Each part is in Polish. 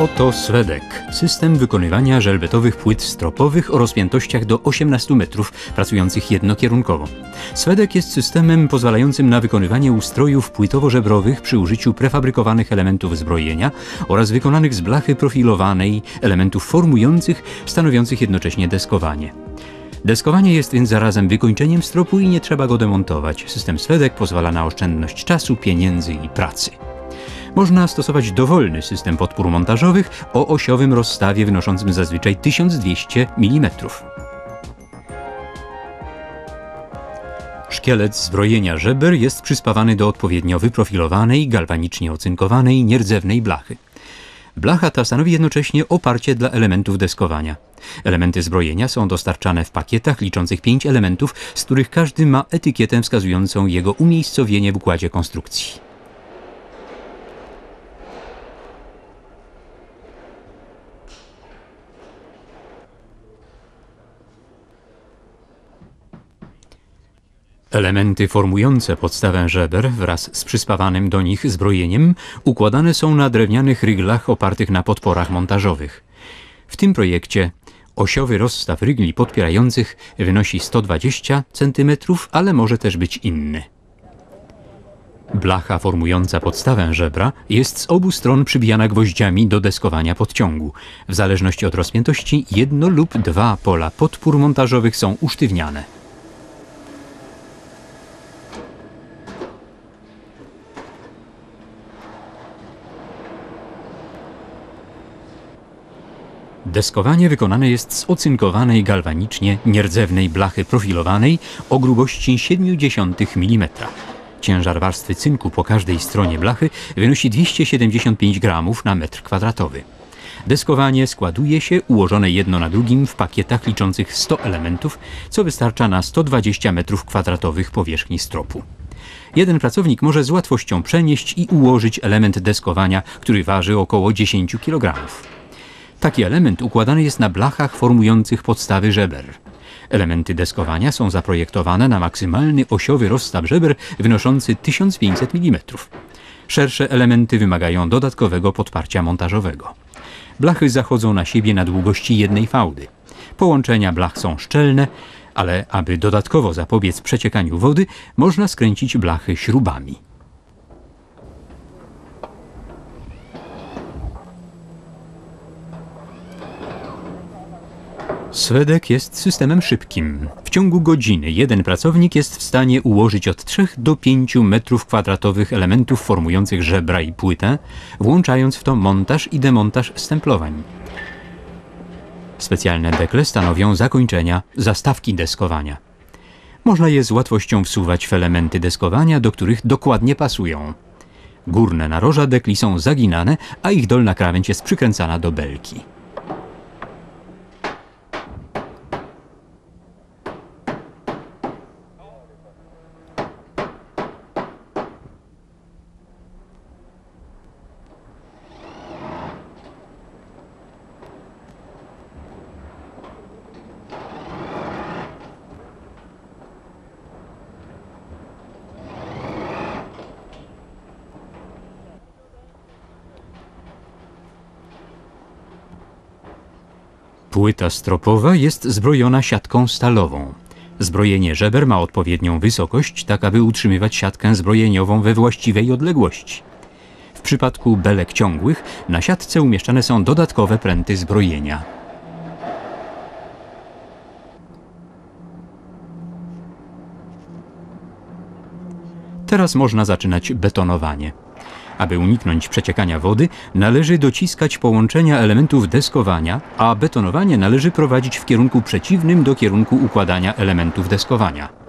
Oto Swedek, system wykonywania żelbetowych płyt stropowych o rozpiętościach do 18 metrów, pracujących jednokierunkowo. Swedek jest systemem pozwalającym na wykonywanie ustrojów płytowo-żebrowych przy użyciu prefabrykowanych elementów zbrojenia oraz wykonanych z blachy profilowanej, elementów formujących, stanowiących jednocześnie deskowanie. Deskowanie jest więc zarazem wykończeniem stropu i nie trzeba go demontować. System Swedek pozwala na oszczędność czasu, pieniędzy i pracy. Można stosować dowolny system podpór montażowych o osiowym rozstawie wynoszącym zazwyczaj 1200 mm. Szkielet zbrojenia żeber jest przyspawany do odpowiednio wyprofilowanej, galwanicznie ocynkowanej, nierdzewnej blachy. Blacha ta stanowi jednocześnie oparcie dla elementów deskowania. Elementy zbrojenia są dostarczane w pakietach liczących pięć elementów, z których każdy ma etykietę wskazującą jego umiejscowienie w układzie konstrukcji. Elementy formujące podstawę żeber wraz z przyspawanym do nich zbrojeniem układane są na drewnianych ryglach opartych na podporach montażowych. W tym projekcie osiowy rozstaw rygli podpierających wynosi 120 cm, ale może też być inny. Blacha formująca podstawę żebra jest z obu stron przybijana gwoździami do deskowania podciągu. W zależności od rozpiętości jedno lub dwa pola podpór montażowych są usztywniane. Deskowanie wykonane jest z ocynkowanej galwanicznie nierdzewnej blachy profilowanej o grubości 0,7 mm. Ciężar warstwy cynku po każdej stronie blachy wynosi 275 gramów na metr kwadratowy. Deskowanie składuje się ułożone jedno na drugim w pakietach liczących 100 elementów, co wystarcza na 120 metrów kwadratowych powierzchni stropu. Jeden pracownik może z łatwością przenieść i ułożyć element deskowania, który waży około 10 kg. Taki element układany jest na blachach formujących podstawy żeber. Elementy deskowania są zaprojektowane na maksymalny osiowy rozstaw żeber wynoszący 1500 mm. Szersze elementy wymagają dodatkowego podparcia montażowego. Blachy zachodzą na siebie na długości jednej fałdy. Połączenia blach są szczelne, ale aby dodatkowo zapobiec przeciekaniu wody, można skręcić blachy śrubami. Swedek jest systemem szybkim. W ciągu godziny jeden pracownik jest w stanie ułożyć od 3 do 5 metrów kwadratowych elementów formujących żebra i płytę, włączając w to montaż i demontaż stemplowań. Specjalne dekle stanowią zakończenia zastawki deskowania. Można je z łatwością wsuwać w elementy deskowania, do których dokładnie pasują. Górne naroża dekli są zaginane, a ich dolna krawędź jest przykręcana do belki. Płyta stropowa jest zbrojona siatką stalową. Zbrojenie żeber ma odpowiednią wysokość, tak aby utrzymywać siatkę zbrojeniową we właściwej odległości. W przypadku belek ciągłych na siatce umieszczane są dodatkowe pręty zbrojenia. Teraz można zaczynać betonowanie. Aby uniknąć przeciekania wody, należy dociskać połączenia elementów deskowania, a betonowanie należy prowadzić w kierunku przeciwnym do kierunku układania elementów deskowania.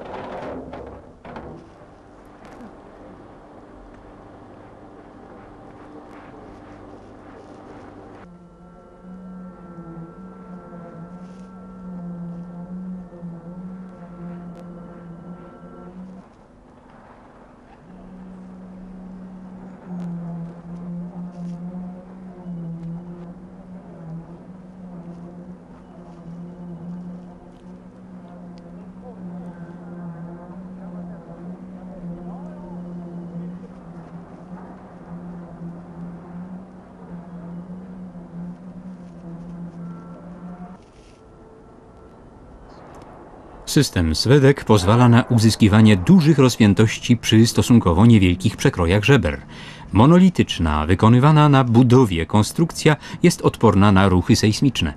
System Swedek pozwala na uzyskiwanie dużych rozpiętości przy stosunkowo niewielkich przekrojach żeber. Monolityczna, wykonywana na budowie konstrukcja jest odporna na ruchy sejsmiczne.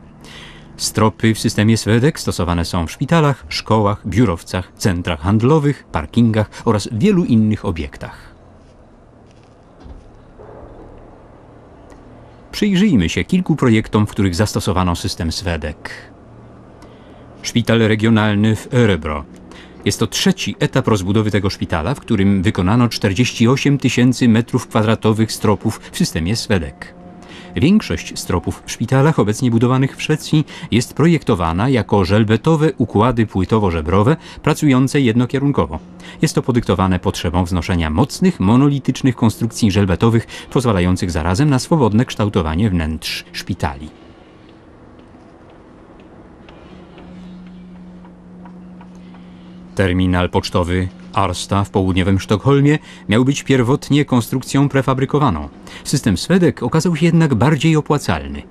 Stropy w systemie Swedek stosowane są w szpitalach, szkołach, biurowcach, centrach handlowych, parkingach oraz wielu innych obiektach. Przyjrzyjmy się kilku projektom, w których zastosowano system Swedek. Szpital regionalny w Örebro. Jest to trzeci etap rozbudowy tego szpitala, w którym wykonano 48 tysięcy metrów kwadratowych stropów w systemie Swedek. Większość stropów w szpitalach obecnie budowanych w Szwecji jest projektowana jako żelbetowe układy płytowo-żebrowe pracujące jednokierunkowo. Jest to podyktowane potrzebą wznoszenia mocnych, monolitycznych konstrukcji żelbetowych, pozwalających zarazem na swobodne kształtowanie wnętrz szpitali. Terminal pocztowy Arsta w południowym Sztokholmie miał być pierwotnie konstrukcją prefabrykowaną. System Swedek okazał się jednak bardziej opłacalny.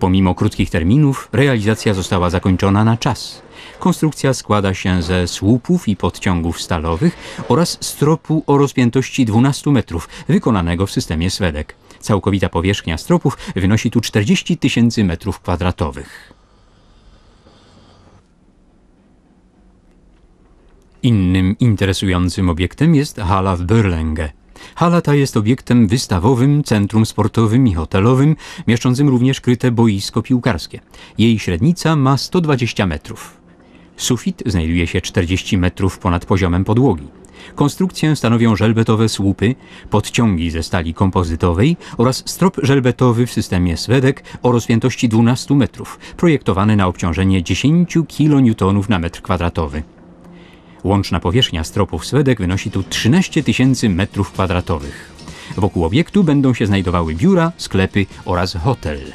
Pomimo krótkich terminów, realizacja została zakończona na czas. Konstrukcja składa się ze słupów i podciągów stalowych oraz stropu o rozpiętości 12 metrów, wykonanego w systemie Swedek. Całkowita powierzchnia stropów wynosi tu 40 tysięcy metrów kwadratowych. Innym interesującym obiektem jest hala w Börlänge. Hala ta jest obiektem wystawowym, centrum sportowym i hotelowym, mieszczącym również kryte boisko piłkarskie. Jej średnica ma 120 metrów. Sufit znajduje się 40 metrów ponad poziomem podłogi. Konstrukcję stanowią żelbetowe słupy, podciągi ze stali kompozytowej oraz strop żelbetowy w systemie Swedek o rozpiętości 12 metrów, projektowany na obciążenie 10 kN na metr kwadratowy. Łączna powierzchnia stropów Swedek wynosi tu 13 tysięcy metrów kwadratowych. Wokół obiektu będą się znajdowały biura, sklepy oraz hotel.